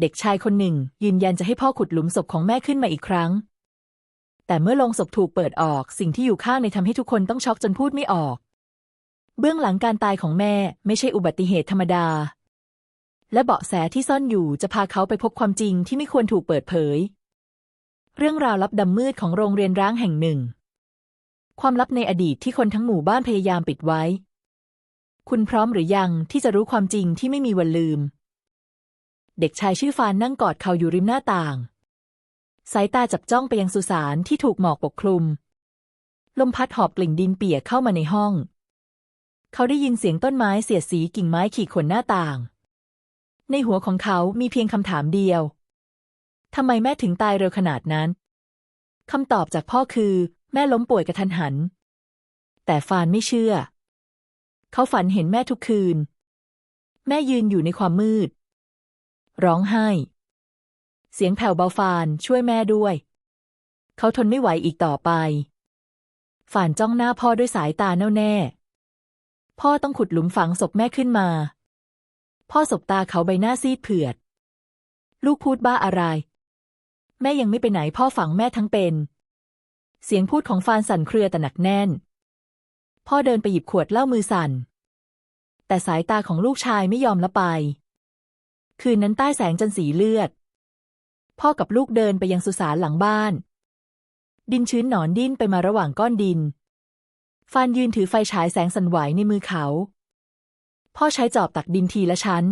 เด็กชายคนหนึ่ง ยืนยันจะให้พ่อขุดหลุมศพของแม่ขึ้นมาอีกครั้ง แต่เมื่อโลงศพถูกเปิดออกสิ่งที่อยู่ข้างในทำให้ทุกคนต้องช็อกจนพูดไม่ออก เบื้องหลังการตายของแม่ไม่ใช่อุบัติเหตุธรรมดา และเบาะแสที่ซ่อนอยู่จะพาเขาไปพบความจริงที่ไม่ควรถูกเปิดเผย เรื่องราวลับดำมืดของโรงเรียนร้างแห่งหนึ่ง ความลับในอดีตที่คนทั้งหมู่บ้านพยายามปิดไว้ คุณพร้อมหรือยังที่จะรู้ความจริงที่ไม่มีวันลืม เด็กชายชื่อฟานนั่งกอดเขาอยู่ริมหน้าต่าง สายตาจับจ้องไปยังสุสานที่ถูกหมอกปกคลุม ลมพัดหอบกลิ่นดินเปียกเข้ามาในห้อง เขาได้ยินเสียงต้นไม้เสียดสีกิ่งไม้ขีดขนหน้าต่าง ในหัวของเขามีเพียงคำถามเดียวทำไมแม่ถึงตายเร็วขนาดนั้นคำตอบจากพ่อคือ แม่ล้มป่วยกระทันหัน แต่ฟานไม่เชื่อ เขาฝันเห็นแม่ทุกคืน แม่ยืนอยู่ในความมืด ร้องไห้ เสียงแผ่วเบาฟานช่วยแม่ด้วย เขาทนไม่ไหวอีกต่อไปฝานจ้องหน้าพ่อด้วยสายตาแน่วแน่ พ่อต้องขุดหลุมฝังศพแม่ขึ้นมา พ่อสบตาเขาใบหน้าซีดเผือด ลูกพูดบ้าอะไร แม่ยังไม่ไปไหนพ่อฝังแม่ทั้งเป็น เสียงพูดของฟานสั่นเครือแต่หนักแน่น พ่อเดินไปหยิบขวดเหล้ามือสั่น แต่สายตาของลูกชายไม่ยอมละไป คืนนั้นใต้แสงจันทร์สีเลือด พ่อกับลูกเดินไปยังสุสานหลังบ้าน ดินชื้นหนอนดิ้นไปมาระหว่างก้อนดิน ฟานยืนถือไฟฉายแสงสั่นไหวในมือเขา พ่อใช้จอบตักดินทีละชั้น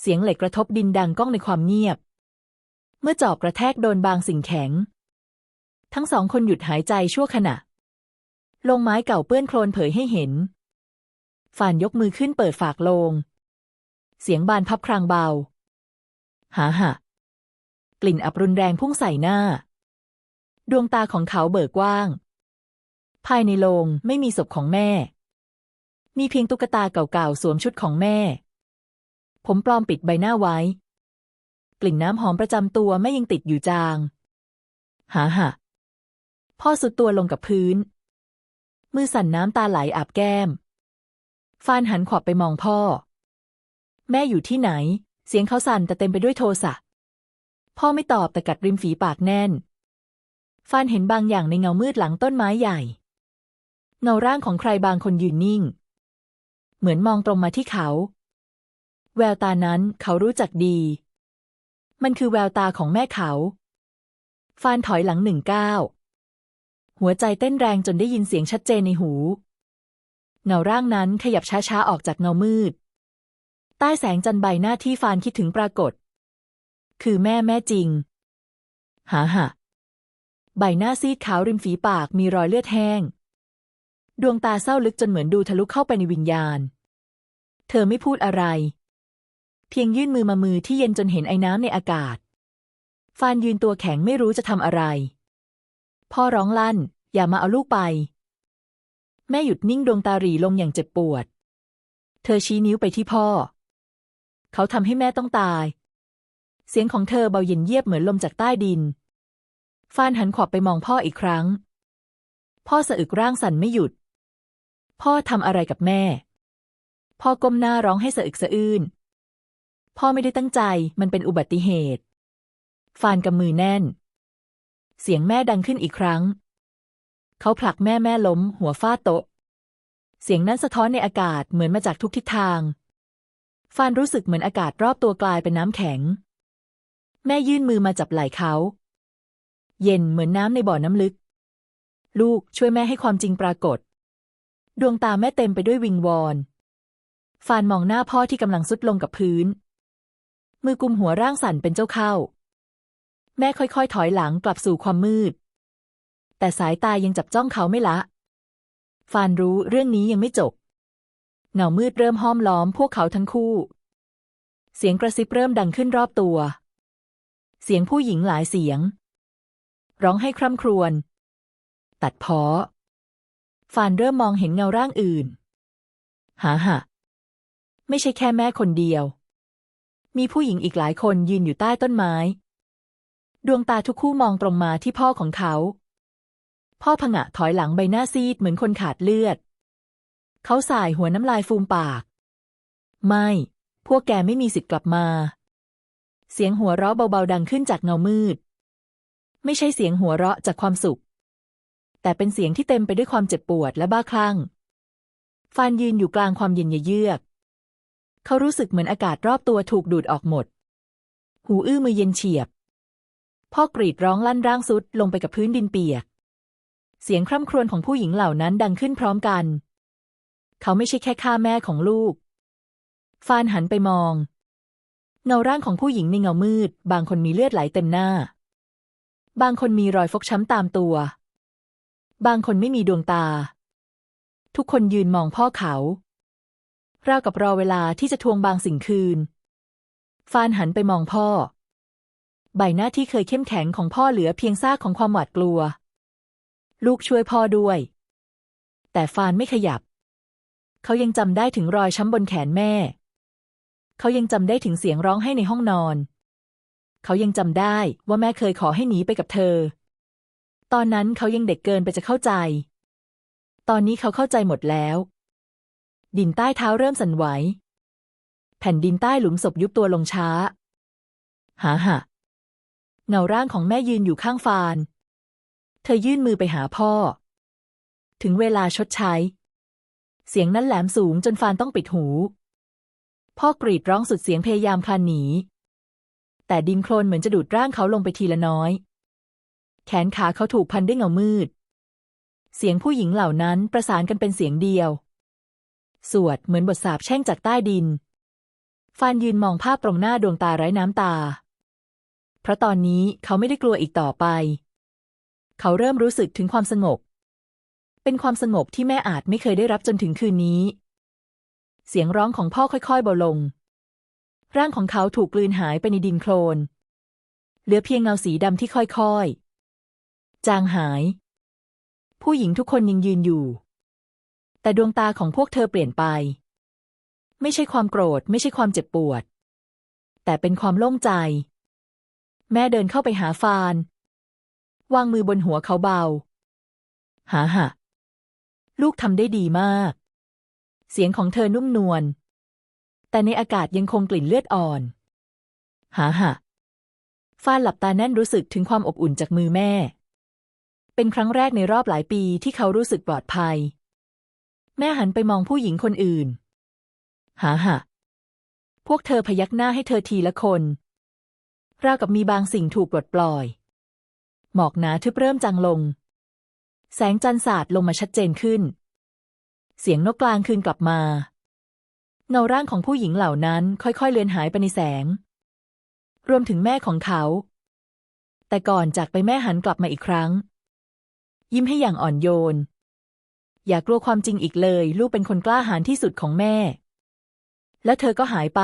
เสียงเหล็กกระทบดินดังก้องในความเงียบ เมื่อจอบกระแทกโดนบางสิ่งแข็ง ทั้งสองคนหยุดหายใจชั่วขณะ ลงไม้เก่าเปื้อนโคลนเผยให้เห็นฟานยกมือขึ้นเปิดฝากโลง เสียงบานพับครางเบา หาหะ กลิ่นอับรุนแรงพุ่งใส่หน้า ดวงตาของเขาเบิกกว้าง ภายในโรงไม่มีศพของแม่ มีเพียงตุ๊กตาเก่าๆสวมชุดของแม่ ผมปลอมปิดใบหน้าไว้ กลิ่นน้ำหอมประจำตัวแม่ยังติดอยู่จาง หาหะ พ่อสุดตัวลงกับพื้น มือสั่นน้ำตาไหลอาบแก้มฟานหันขวับไปมองพ่อ แม่อยู่ที่ไหน เสียงเขาสั่นแต่เต็มไปด้วยโทสะ พ่อไม่ตอบแต่กัดริมฝีปากแน่น ฟานเห็นบางอย่างในเงามืดหลังต้นไม้ใหญ่ เงาร่างของใครบางคนยืนนิ่ง เหมือนมองตรงมาที่เขา แววตานั้นเขารู้จักดี มันคือแววตาของแม่เขา ฟานถอยหลังหนึ่งก้าวหัวใจเต้นแรงจนได้ยินเสียงชัดเจนในหู เงาร่างนั้นขยับช้าๆออกจากเงามืด ต้แสงจันใบหน้าที่ฟานคิดถึงปรากฏ คือแม่แม่จริง หาหะใบหน้าซีดขาวริมฝีปากมีรอยเลือดแห้ง ดวงตาเศร้าลึกจนเหมือนดูทะลุเข้าไปในวิญญาณ เธอไม่พูดอะไร เพียงยื่นมือมามือที่เย็นจนเห็นไอ้น้ำในอากาศ ฟานยืนตัวแข็งไม่รู้จะทำอะไร พ่อร้องลั่น อย่ามาเอาลูกไป แม่หยุดนิ่งดวงตาหรีลงอย่างเจ็บปวด เธอชี้นิ้วไปที่พ่อ เขาทำให้แม่ต้องตาย เสียงของเธอเบาเย็นเยียบเหมือนลมจากใต้ดิน ฟานหันขวับไปมองพ่ออีกครั้ง พ่อสะอึกร่างสั่นไม่หยุด พ่อทำอะไรกับแม่ พ่อก้มหน้าร้องให้สะอึกสะอื้น พ่อไม่ได้ตั้งใจ มันเป็นอุบัติเหตุ ฟานกำมือแน่น เสียงแม่ดังขึ้นอีกครั้ง เขาผลักแม่แม่ล้ม หัวฟาดโต๊ะเสียงนั้นสะท้อนในอากาศเหมือนมาจากทุกทิศทาง ฟานรู้สึกเหมือนอากาศรอบตัวกลายเป็นน้ำแข็ง แม่ยื่นมือมาจับไหล่เขา เย็นเหมือนน้ำในบ่อน้ำลึก ลูกช่วยแม่ให้ความจริงปรากฏ ดวงตาแม่เต็มไปด้วยวิงวอน ฟานมองหน้าพ่อที่กำลังสุดลงกับพื้น มือกุมหัวร่างสั่นเป็นเจ้าเข้า แม่ค่อยๆ ถอยหลังกลับสู่ความมืด แต่สายตายังจับจ้องเขาไม่ละ ฟานรู้เรื่องนี้ยังไม่จบ เงามืดเริ่มห้อมล้อมพวกเขาทั้งคู่ เสียงกระซิบเริ่มดังขึ้นรอบตัว เสียงผู้หญิงหลายเสียง ร้องให้คร่ำครวญ ตัดเพาะฟานเริ่มมองเห็นเงาร่างอื่น หาหะ ไม่ใช่แค่แม่คนเดียว มีผู้หญิงอีกหลายคนยืนอยู่ใต้ต้นไม้ ดวงตาทุกคู่มองตรงมาที่พ่อของเขา พ่อผงะถอยหลังใบหน้าซีดเหมือนคนขาดเลือด เขาสายหัวน้ำลายฟูมปาก ไม่ พวกแกไม่มีสิทธิ์กลับมา เสียงหัวเราะเบาๆดังขึ้นจากเงามืด ไม่ใช่เสียงหัวเราะจากความสุข แต่เป็นเสียงที่เต็มไปด้วยความเจ็บปวดและบ้าคลั่ง ฟานยืนอยู่กลางความเย็นเยือก เขารู้สึกเหมือนอากาศรอบตัวถูกดูดออกหมด หูอื้อมือเย็นเฉียบ พ่อกรีดร้องลั่นร่างสุดลงไปกับพื้นดินเปียก เสียงคร่ำครวญของผู้หญิงเหล่านั้นดังขึ้นพร้อมกัน เขาไม่ใช่แค่ฆ่าแม่ของลูก ฟานหันไปมอง เงาร่างของผู้หญิงในเงามืด บางคนมีเลือดไหลเต็มหน้า บางคนมีรอยฟกช้ำตามตัว บางคนไม่มีดวงตา ทุกคนยืนมองพ่อเขาราวกับรอเวลาที่จะทวงบางสิ่งคืน ฟานหันไปมองพ่อ ใบหน้าที่เคยเข้มแข็งของพ่อเหลือเพียงซากของความหวาดกลัว ลูกช่วยพ่อด้วย แต่ฟานไม่ขยับ เขายังจำได้ถึงรอยช้ำบนแขนแม่ เขายังจำได้ถึงเสียงร้องไห้ในห้องนอน เขายังจำได้ว่าแม่เคยขอให้หนีไปกับเธอ ตอนนั้นเขายังเด็กเกินไปจะเข้าใจ ตอนนี้เขาเข้าใจหมดแล้ว ดินใต้เท้าเริ่มสั่นไหว แผ่นดินใต้หลุมศพยุบตัวลงช้า หาหะเงาร่างของแม่ยืนอยู่ข้างฟาน เธอยื่นมือไปหาพ่อ ถึงเวลาชดใช้ เสียงนั้นแหลมสูงจนฟานต้องปิดหู พ่อกรีดร้องสุดเสียงพยายามคลานหนี แต่ดินโคลนเหมือนจะดูดร่างเขาลงไปทีละน้อย แขนขาเขาถูกพันด้วยเงามืด เสียงผู้หญิงเหล่านั้นประสานกันเป็นเสียงเดียว สวดเหมือนบทสาปแช่งจากใต้ดิน ฟานยืนมองภาพตรงหน้าดวงตาไร้น้ำตา เพราะตอนนี้เขาไม่ได้กลัวอีกต่อไป เขาเริ่มรู้สึกถึงความสงบ เป็นความสงบที่แม่อาจไม่เคยได้รับจนถึงคืนนี้ เสียงร้องของพ่อค่อยๆเบาลง ร่างของเขาถูกกลืนหายไปในดินโคลน เหลือเพียงเงาสีดำที่ค่อยๆ จางหาย ผู้หญิงทุกคนยังยืนอยู่ แต่ดวงตาของพวกเธอเปลี่ยนไป ไม่ใช่ความโกรธไม่ใช่ความเจ็บปวด แต่เป็นความโล่งใจ แม่เดินเข้าไปหาฟาน วางมือบนหัวเขาเบาหาหะ ลูกทำได้ดีมาก เสียงของเธอนุ่มนวล แต่ในอากาศยังคงกลิ่นเลือดอ่อน หาหะฟานหลับตาแน่นรู้สึกถึงความอบอุ่นจากมือแม่ เป็นครั้งแรกในรอบหลายปีที่เขารู้สึกปลอดภัย แม่หันไปมองผู้หญิงคนอื่น หาหะพวกเธอพยักหน้าให้เธอทีละคน ราวกับมีบางสิ่งถูกปลดปล่อย หมอกหนาทึบเริ่มจางลง แสงจันทร์สาดลงมาชัดเจนขึ้น เสียงนกกลางคืนกลับมา เงาร่างของผู้หญิงเหล่านั้นค่อยๆ เลือนหายไปในแสง รวมถึงแม่ของเขา แต่ก่อนจากไปแม่หันกลับมาอีกครั้ง ยิ้มให้อย่างอ่อนโยน อย่ากลัวความจริงอีกเลย ลูกเป็นคนกล้าหาญที่สุดของแม่ แล้วเธอก็หายไป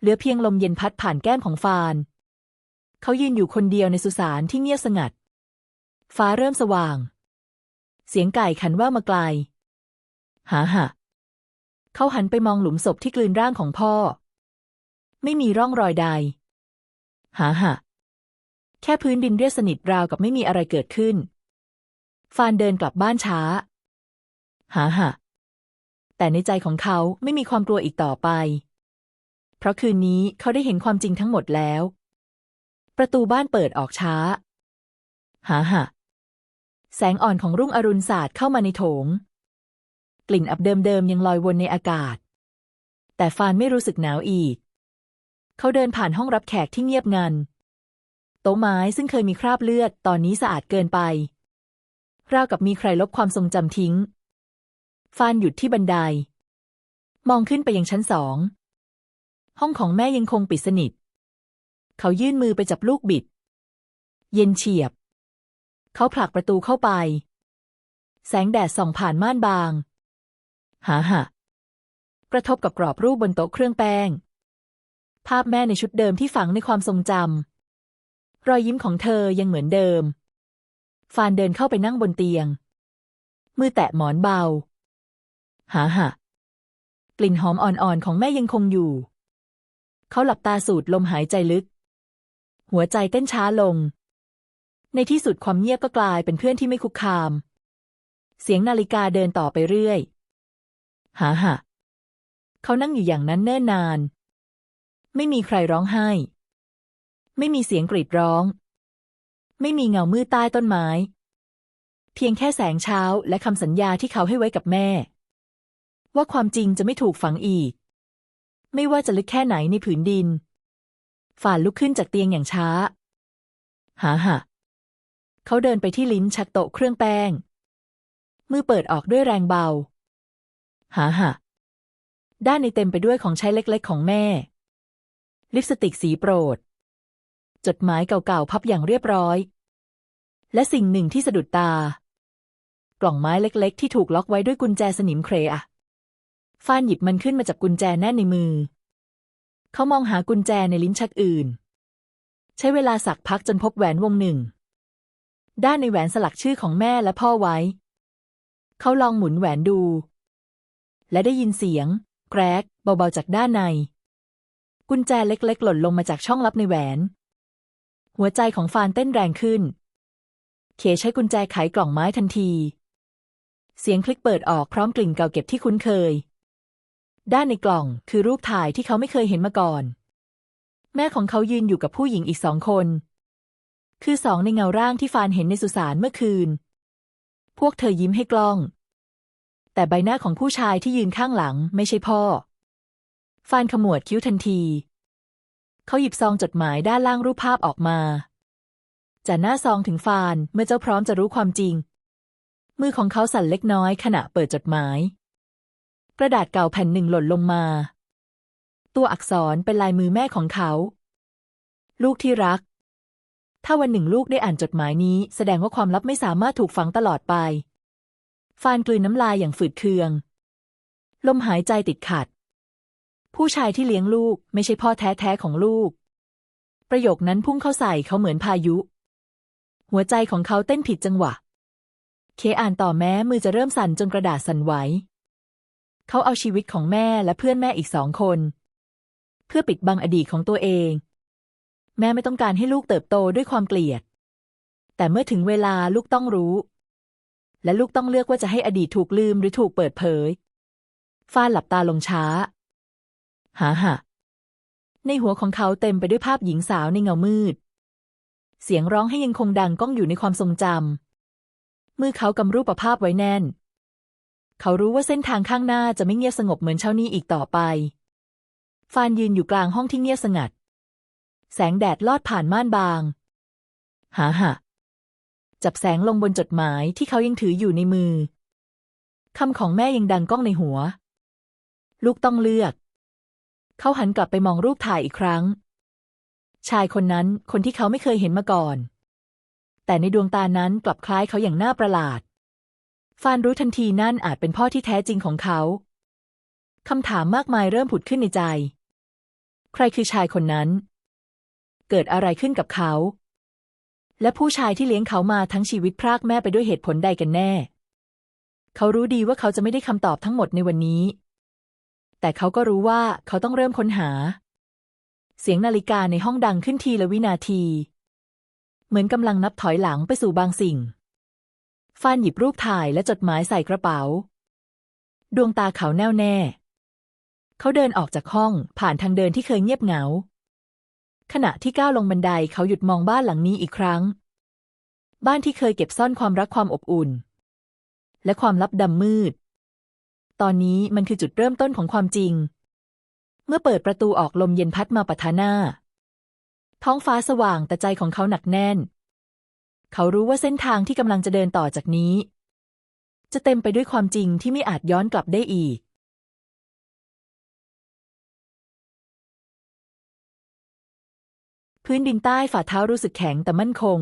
เหลือเพียงลมเย็นพัดผ่านแก้มของฟาน เขายืนอยู่คนเดียวในสุสานที่เงียบสงัด ฟ้าเริ่มสว่าง เสียงไก่ขันว่ามาไกล หาหะเขาหันไปมองหลุมศพที่กลืนร่างของพ่อ ไม่มีร่องรอยใด หาหะแค่พื้นดินเรียบสนิทราวกับไม่มีอะไรเกิดขึ้น ฟานเดินกลับบ้านช้า หาหะแต่ในใจของเขาไม่มีความกลัวอีกต่อไป เพราะคืนนี้เขาได้เห็นความจริงทั้งหมดแล้ว ประตูบ้านเปิดออกช้า หาหะ แสงอ่อนของรุ่งอรุณสาดเข้ามาในโถง กลิ่นอับเดิมๆยังลอยวนในอากาศ แต่ฟานไม่รู้สึกหนาวอีก เขาเดินผ่านห้องรับแขกที่เงียบงัน โต๊ะไม้ซึ่งเคยมีคราบเลือดตอนนี้สะอาดเกินไป ราวกับมีใครลบความทรงจำทิ้ง ฟานหยุดที่บันได มองขึ้นไปยังชั้นสอง ห้องของแม่ยังคงปิดสนิท เขายื่นมือไปจับลูกบิด เย็นเฉียบ เขาผลักประตูเข้าไป แสงแดดส่องผ่านม่านบาง หาหะกระทบกับกรอบรูปบนโต๊ะเครื่องแป้ง ภาพแม่ในชุดเดิมที่ฝังในความทรงจำรอยยิ้มของเธอยังเหมือนเดิม ฟานเดินเข้าไปนั่งบนเตียง มือแตะหมอนเบา หาหะกลิ่นหอมอ่อนๆของแม่ยังคงอยู่ เขาหลับตาสูดลมหายใจลึก หัวใจเต้นช้าลง ในที่สุดความเงียบก็กลายเป็นเพื่อนที่ไม่คุกคาม เสียงนาฬิกาเดินต่อไปเรื่อย หาหะเขานั่งอยู่อย่างนั้นเนิ่นนาน ไม่มีใครร้องไห้ ไม่มีเสียงกรีดร้อง ไม่มีเงามืดใต้ต้นไม้ เพียงแค่แสงเช้าและคำสัญญาที่เขาให้ไว้กับแม่ ว่าความจริงจะไม่ถูกฝังอีก ไม่ว่าจะลึกแค่ไหนในผืนดินฝ่านลุกขึ้นจากเตียงอย่างช้า หาหะ เขาเดินไปที่ลิ้นชักโต๊ะเครื่องแป้ง มือเปิดออกด้วยแรงเบา หาหะด้านในเต็มไปด้วยของใช้เล็กๆ ของแม่ ลิปสติกสีโปรด จดหมายเก่าๆ พับอย่างเรียบร้อย และสิ่งหนึ่งที่สะดุดตา กล่องไม้เล็กๆ ที่ถูกล็อกไว้ด้วยกุญแจสนิมเครอะฟานหยิบมันขึ้นมาจากกุญแจแน่นในมือ เขามองหากุญแจในลิ้นชักอื่น ใช้เวลาสักพักจนพบแหวนวงหนึ่ง ด้านในแหวนสลักชื่อของแม่และพ่อไว้ เขาลองหมุนแหวนดู และได้ยินเสียง แกรกเบาๆจากด้านใน กุญแจเล็กๆ หล่นลงมาจากช่องลับในแหวน หัวใจของฟานเต้นแรงขึ้น เคใช้กุญแจไขกล่องไม้ทันที เสียงคลิกเปิดออกพร้อมกลิ่นเก่าเก็บที่คุ้นเคย ด้านในกล่องคือรูปถ่ายที่เขาไม่เคยเห็นมาก่อน แม่ของเขายืนอยู่กับผู้หญิงอีกสองคน คือสองในเงาร่างที่ฟานเห็นในสุสานเมื่อคืน พวกเธอยิ้มให้กล้อง แต่ใบหน้าของผู้ชายที่ยืนข้างหลังไม่ใช่พ่อ ฟานขมวดคิ้วทันที เขาหยิบซองจดหมายด้านล่างรูปภาพออกมาจ่าหน้าซองถึงฟานเมื่อเจ้าพร้อมจะรู้ความจริง มือของเขาสั่นเล็กน้อยขณะเปิดจดหมาย กระดาษเก่าแผ่นหนึ่งหล่นลงมา ตัวอักษรเป็นลายมือแม่ของเขา ลูกที่รัก ถ้าวันหนึ่งลูกได้อ่านจดหมายนี้ แสดงว่าความลับไม่สามารถถูกฝังตลอดไป ฟานกลืนน้ำลายอย่างฝืดเคือง ลมหายใจติดขัด ผู้ชายที่เลี้ยงลูกไม่ใช่พ่อแท้ๆของลูก ประโยคนั้นพุ่งเข้าใส่เขาเหมือนพายุ หัวใจของเขาเต้นผิดจังหวะ เคอ่านต่อแม้มือจะเริ่มสั่นจนกระดาษสั่นไหว เขาเอาชีวิตของแม่และเพื่อนแม่อีกสองคน เพื่อปิดบังอดีตของตัวเอง แม่ไม่ต้องการให้ลูกเติบโตด้วยความเกลียด แต่เมื่อถึงเวลาลูกต้องรู้ และลูกต้องเลือกว่าจะให้อดีตถูกลืมหรือถูกเปิดเผยฟ้าหลับตาลงช้า หาหะในหัวของเขาเต็มไปด้วยภาพหญิงสาวในเงามืด เสียงร้องให้ยังคงดังก้องอยู่ในความทรงจำมือเขากำรูปภาพไว้แน่น เขารู้ว่าเส้นทางข้างหน้าจะไม่เงียบสงบเหมือนเช้านี้อีกต่อไป ฟานยืนอยู่กลางห้องที่เงียบสงัด แสงแดดลอดผ่านม่านบาง หาหะจับแสงลงบนจดหมายที่เขายังถืออยู่ในมือ คำของแม่ยังดังก้องในหัว ลูกต้องเลือก เขาหันกลับไปมองรูปถ่ายอีกครั้ง ชายคนนั้นคนที่เขาไม่เคยเห็นมาก่อน แต่ในดวงตานั้นกลับคล้ายเขาอย่างน่าประหลาด ฟานรู้ทันทีนั่นอาจเป็นพ่อที่แท้จริงของเขาคำถามมากมายเริ่มผุดขึ้นในใจ ใครคือชายคนนั้น เกิดอะไรขึ้นกับเขา และผู้ชายที่เลี้ยงเขามาทั้งชีวิตพรากแม่ไปด้วยเหตุผลใดกันแน่ เขารู้ดีว่าเขาจะไม่ได้คำตอบทั้งหมดในวันนี้ แต่เขาก็รู้ว่าเขาต้องเริ่มค้นหา เสียงนาฬิกาในห้องดังขึ้นทีละวินาที เหมือนกำลังนับถอยหลังไปสู่บางสิ่งฟานหยิบรูปถ่ายและจดหมายใส่กระเป๋า ดวงตาเขาแน่วแน่ เขาเดินออกจากห้องผ่านทางเดินที่เคยเงียบเหงา ขณะที่ก้าวลงบันไดเขาหยุดมองบ้านหลังนี้อีกครั้ง บ้านที่เคยเก็บซ่อนความรักความอบอุ่น และความลับดำมืด ตอนนี้มันคือจุดเริ่มต้นของความจริง เมื่อเปิดประตูออกลมเย็นพัดมาปะทะหน้า ท้องฟ้าสว่างแต่ใจของเขาหนักแน่น เขารู้ว่าเส้นทางที่กำลังจะเดินต่อจากนี้ จะเต็มไปด้วยความจริงที่ไม่อาจย้อนกลับได้อีก พื้นดินใต้ฝ่าเท้ารู้สึกแข็งแต่มั่นคง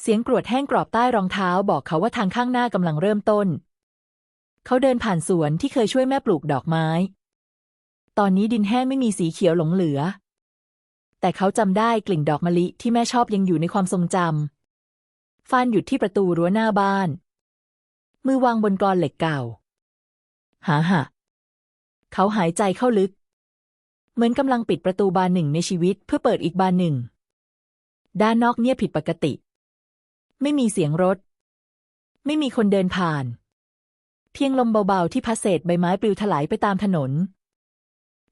เสียงกรวดแห้งกรอบใต้รองเท้าบอกเขาว่าทางข้างหน้ากำลังเริ่มต้น เขาเดินผ่านสวนที่เคยช่วยแม่ปลูกดอกไม้ ตอนนี้ดินแห้งไม่มีสีเขียวหลงเหลือ แต่เขาจำได้กลิ่นดอกมะลิที่แม่ชอบยังอยู่ในความทรงจำฟานหยุดที่ประตูรั้วหน้าบ้าน มือวางบนกรอนเหล็กเก่าหาหะเขาหายใจเข้าลึก เหมือนกำลังปิดประตูบานหนึ่งในชีวิตเพื่อเปิดอีกบานหนึ่ง ด้านนอกเงียบผิดปกติ ไม่มีเสียงรถ ไม่มีคนเดินผ่าน เพียงลมเบาๆที่พัดเศษใบไม้ปลิวถลายไปตามถนน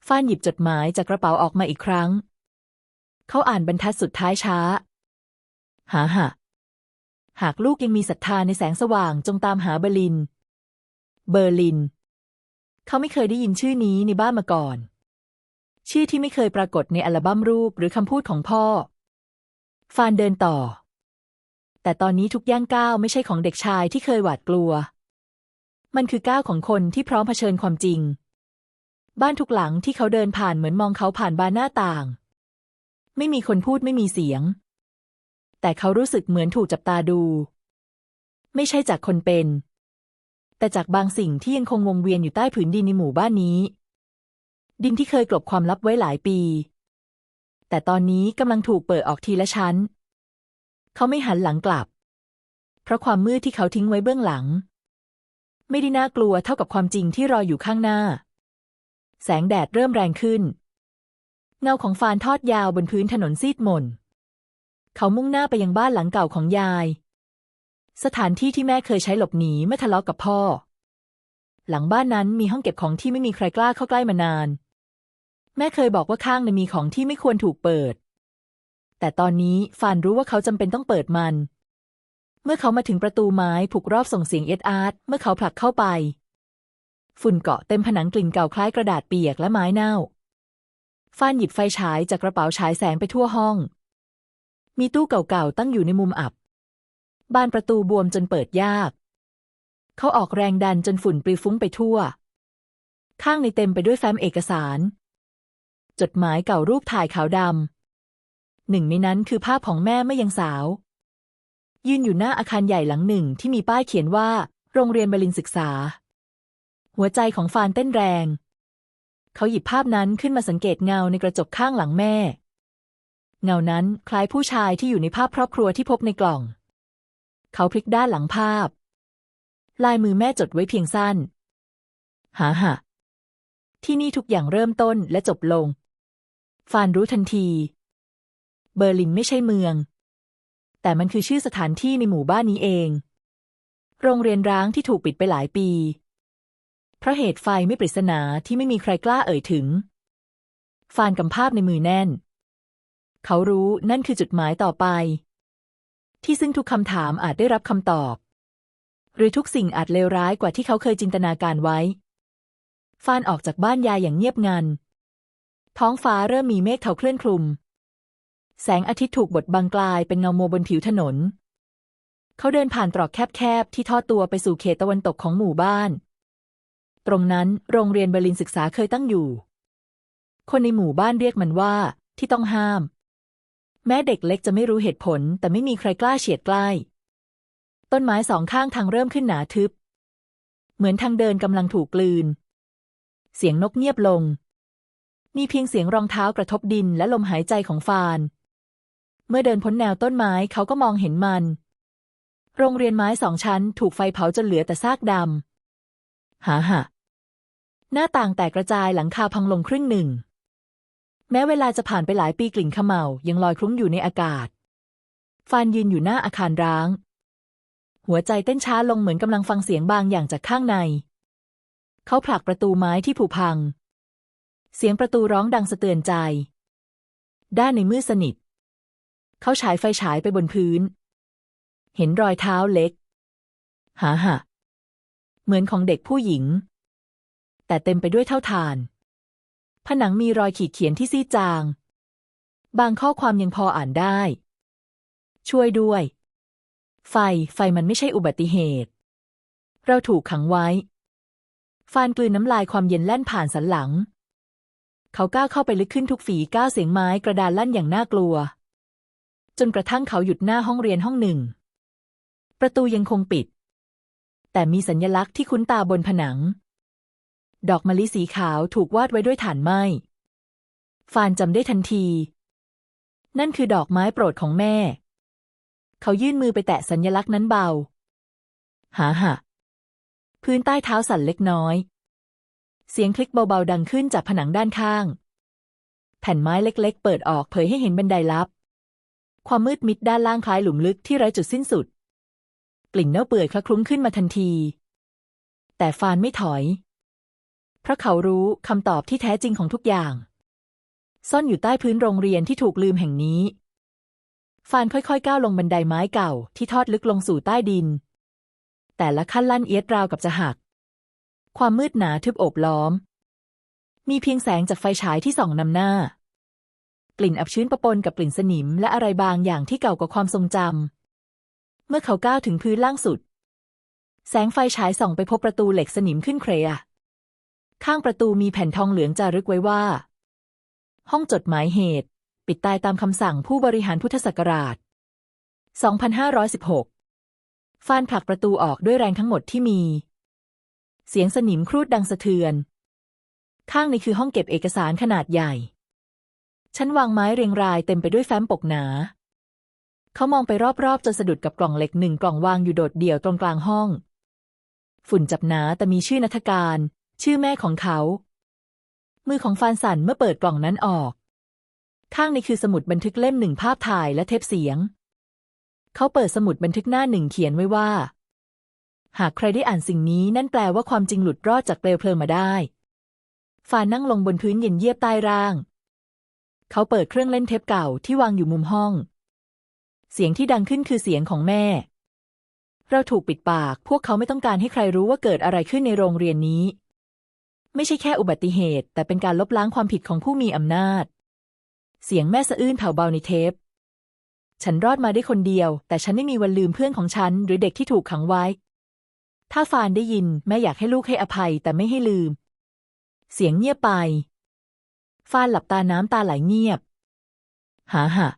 ฟ้านหยิบจดหมายจากกระเป๋าออกมาอีกครั้ง เขาอ่านบรรทัดสุดท้ายช้า หาหะหากลูกยังมีศรัทธาในแสงสว่างจงตามหาเบอร์ลิน เบอร์ลิน เขาไม่เคยได้ยินชื่อนี้ในบ้านมาก่อน ชื่อที่ไม่เคยปรากฏในอัลบั้มรูปหรือคำพูดของพ่อ ฟานเดินต่อ แต่ตอนนี้ทุกย่างก้าวไม่ใช่ของเด็กชายที่เคยหวาดกลัว มันคือก้าวของคนที่พร้อมเผชิญความจริง บ้านทุกหลังที่เขาเดินผ่านเหมือนมองเขาผ่านบานหน้าต่าง ไม่มีคนพูดไม่มีเสียง แต่เขารู้สึกเหมือนถูกจับตาดู ไม่ใช่จากคนเป็น แต่จากบางสิ่งที่ยังคงวงเวียนอยู่ใต้ผืนดินในหมู่บ้านนี้ ดินที่เคยกลบความลับไว้หลายปี แต่ตอนนี้กำลังถูกเปิดออกทีละชั้น เขาไม่หันหลังกลับ เพราะความมืดที่เขาทิ้งไว้เบื้องหลัง ไม่ได้น่ากลัวเท่ากับความจริงที่รออยู่ข้างหน้า แสงแดดเริ่มแรงขึ้น เงาของฟานทอดยาวบนพื้นถนนซีดหม่น เขามุ่งหน้าไปยังบ้านหลังเก่าของยาย สถานที่ที่แม่เคยใช้หลบหนีเมื่อทะเลาะกับพ่อหลังบ้านนั้นมีห้องเก็บของที่ไม่มีใครกล้าเข้าใกล้มานาน แม่เคยบอกว่าข้างในมีของที่ไม่ควรถูกเปิด แต่ตอนนี้ฟานรู้ว่าเขาจำเป็นต้องเปิดมัน เมื่อเขามาถึงประตูไม้ผูกรอบส่งเสียงเอ็ดอาร์ตเมื่อเขาผลักเข้าไป ฝุ่นเกาะเต็มผนังกลิ่นเก่าคล้ายกระดาษเปียกและไม้เน่าฟานหยิบไฟฉายจากกระเป๋าฉายแสงไปทั่วห้อง มีตู้เก่าๆตั้งอยู่ในมุมอับ บานประตูบวมจนเปิดยาก เขาออกแรงดันจนฝุ่นปลิวฟุ้งไปทั่ว ข้างในเต็มไปด้วยแฟ้มเอกสาร จดหมายเก่ารูปถ่ายขาวดำหนึ่งในนั้นคือภาพของแม่เมื่อยังสาว ยืนอยู่หน้าอาคารใหญ่หลังหนึ่งที่มีป้ายเขียนว่า โรงเรียนบรินศึกษา หัวใจของฟานเต้นแรง เขาหยิบภาพนั้นขึ้นมาสังเกตเงาในกระจกข้างหลังแม่ เงานั้นคล้ายผู้ชายที่อยู่ในภาพครอบครัวที่พบในกล่อง เขาพลิกด้านหลังภาพ ลายมือแม่จดไว้เพียงสั้นหาหะที่นี่ทุกอย่างเริ่มต้นและจบลง ฟานรู้ทันที เบอร์ลินไม่ใช่เมือง แต่มันคือชื่อสถานที่ในหมู่บ้านนี้เอง โรงเรียนร้างที่ถูกปิดไปหลายปี เพราะเหตุไฟไม่ปริศนาที่ไม่มีใครกล้าเอ่ยถึง ฟานกำภาพในมือแน่น เขารู้นั่นคือจุดหมายต่อไป ที่ซึ่งทุกคำถามอาจได้รับคำตอบ หรือทุกสิ่งอาจเลวร้ายกว่าที่เขาเคยจินตนาการไว้ ฟานออกจากบ้านยายอย่างเงียบงัน ท้องฟ้าเริ่มมีเมฆเทาเคลื่อนคลุม แสงอาทิตย์ถูกบดบังกลายเป็นเงาโมบนผิวถนน เขาเดินผ่านตรอกแคบๆ ที่ทอดตัวไปสู่เขตตะวันตกของหมู่บ้าน ตรงนั้นโรงเรียนเบอร์ลินศึกษาเคยตั้งอยู่ คนในหมู่บ้านเรียกมันว่า ที่ต้องห้าม แม้เด็กเล็กจะไม่รู้เหตุผล แต่ไม่มีใครกล้าเฉียดใกล้ ต้นไม้สองข้างทางเริ่มขึ้นหนาทึบ เหมือนทางเดินกำลังถูกกลืน เสียงนกเงียบลง มีเพียงเสียงรองเท้ากระทบดินและลมหายใจของฟาน เมื่อเดินพ้นแนวต้นไม้เขาก็มองเห็นมัน โรงเรียนไม้สองชั้นถูกไฟเผาจนเหลือแต่ซากดำหาหะหน้าต่างแตกกระจายหลังคาพังลงครึ่งหนึ่ง แม้เวลาจะผ่านไปหลายปีกลิ่นขมเหลายังลอยคลุ้งอยู่ในอากาศ ฟานยืนอยู่หน้าอาคารร้าง หัวใจเต้นช้าลงเหมือนกำลังฟังเสียงบางอย่างจากข้างใน เขาผลักประตูไม้ที่ผุพัง เสียงประตูร้องดังสะเตือนใจ ด้านในมืดสนิท เขาฉายไฟฉายไปบนพื้น เห็นรอยเท้าเล็ก หาหะเหมือนของเด็กผู้หญิง แต่เต็มไปด้วยเท่าทาน ผนังมีรอยขีดเขียนที่ซีดจาง บางข้อความยังพออ่านได้ ช่วยด้วย ไฟ ไฟมันไม่ใช่อุบัติเหตุ เราถูกขังไว้ ฟานกลืนน้ำลายความเย็นแล่นผ่านสันหลัง เขาก้าวเข้าไปลึกขึ้นทุกฝีก้าวเสียงไม้กระดานลั่นอย่างน่ากลัว จนกระทั่งเขาหยุดหน้าห้องเรียนห้องหนึ่ง ประตูยังคงปิด แต่มีสัญลักษณ์ที่คุ้นตาบนผนัง ดอกมะลิสีขาวถูกวาดไว้ด้วยฐานไม้ฟานจำได้ทันที นั่นคือดอกไม้โปรดของแม่ เขายื่นมือไปแตะสัญลักษณ์นั้นเบา หาหะพื้นใต้เท้าสั่นเล็กน้อย เสียงคลิกเบาๆดังขึ้นจากผนังด้านข้าง แผ่นไม้เล็กๆ เปิดออกเผยให้เห็นบันไดลับ ความมืดมิดด้านล่างคล้ายหลุมลึกที่ไร้จุดสิ้นสุด กลิ่นเน่าเปื่อยคละคลุ้งขึ้นมาทันที แต่ฟานไม่ถอย เพราะเขารู้คำตอบที่แท้จริงของทุกอย่าง ซ่อนอยู่ใต้พื้นโรงเรียนที่ถูกลืมแห่งนี้ฟานค่อยๆ ก้าวลงบันไดไม้เก่าที่ทอดลึกลงสู่ใต้ดิน แต่ละขั้นลั่นเอียดราวกับจะหัก ความมืดหนาทึบโอบล้อม มีเพียงแสงจากไฟฉายที่ส่องนำหน้า กลิ่นอับชื้นปะปนกับกลิ่นสนิมและอะไรบางอย่างที่เก่ากว่าความทรงจำเมื่อเขาก้าวถึงพื้นล่างสุด แสงไฟฉายส่องไปพบประตูเหล็กสนิมขึ้นเครอะข้างประตูมีแผ่นทองเหลืองจารึกไว้ว่า ห้องจดหมายเหตุ ปิดตายตามคำสั่งผู้บริหารพุทธศักราช 2516 ฟานผลักประตูออกด้วยแรงทั้งหมดที่มี เสียงสนิมครูดดังสะเทือน ข้างในคือห้องเก็บเอกสารขนาดใหญ่ ชั้นวางไม้เรียงรายเต็มไปด้วยแฟ้มปกหนา เขามองไปรอบๆจนสะดุดกับกล่องเหล็กหนึ่งกล่องวางอยู่โดดเดี่ยวตรงกลางห้อง ฝุ่นจับหนาแต่มีชื่อนัฐการ ชื่อแม่ของเขา มือของฟานสันเมื่อเปิดกล่องนั้นออก ข้างในคือสมุดบันทึกเล่มหนึ่งภาพถ่ายและเทปเสียง เขาเปิดสมุดบันทึกหน้าหนึ่งเขียนไว้ว่า หากใครได้อ่านสิ่งนี้นั่นแปลว่าความจริงหลุดรอดจากเปลวเพลิงมาได้ฟานนั่งลงบนพื้นเย็นเยียบใต้ร่าง เขาเปิดเครื่องเล่นเทปเก่าที่วางอยู่มุมห้อง เสียงที่ดังขึ้นคือเสียงของแม่ เราถูกปิดปาก พวกเขาไม่ต้องการให้ใครรู้ว่าเกิดอะไรขึ้นในโรงเรียนนี้ ไม่ใช่แค่อุบัติเหตุ แต่เป็นการลบล้างความผิดของผู้มีอำนาจ เสียงแม่สะอื้นแผ่วเบาในเทป ฉันรอดมาได้คนเดียว แต่ฉันไม่มีวันลืมเพื่อนของฉัน หรือเด็กที่ถูกขังไว้ ถ้าฟานได้ยินแม่อยากให้ลูกให้อภัยแต่ไม่ให้ลืม เสียงเงียบไป ฟานหลับตาน้ำตาไหลเงียบ หาหะ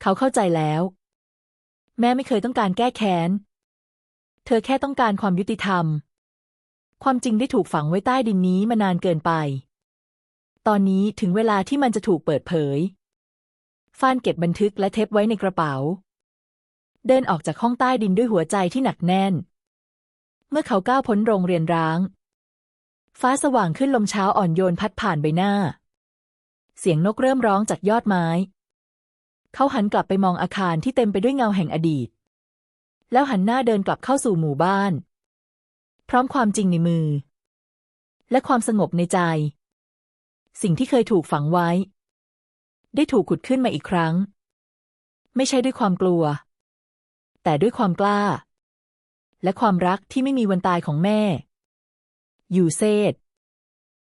เขาเข้าใจแล้ว แม่ไม่เคยต้องการแก้แค้น เธอแค่ต้องการความยุติธรรม ความจริงได้ถูกฝังไว้ใต้ดินนี้มานานเกินไป ตอนนี้ถึงเวลาที่มันจะถูกเปิดเผย ฟานเก็บบันทึกและเทปไว้ในกระเป๋า เดินออกจากห้องใต้ดินด้วยหัวใจที่หนักแน่น เมื่อเขาก้าวพ้นโรงเรียนร้าง ฟ้าสว่างขึ้นลมเช้าอ่อนโยนพัดผ่านใบหน้า เสียงนกเริ่มร้องจากยอดไม้ เขาหันกลับไปมองอาคารที่เต็มไปด้วยเงาแห่งอดีต แล้วหันหน้าเดินกลับเข้าสู่หมู่บ้าน พร้อมความจริงในมือ และความสงบในใจ สิ่งที่เคยถูกฝังไว้ ได้ถูกขุดขึ้นมาอีกครั้ง ไม่ใช่ด้วยความกลัว แต่ด้วยความกล้า และความรักที่ไม่มีวันตายของแม่ ยูเซด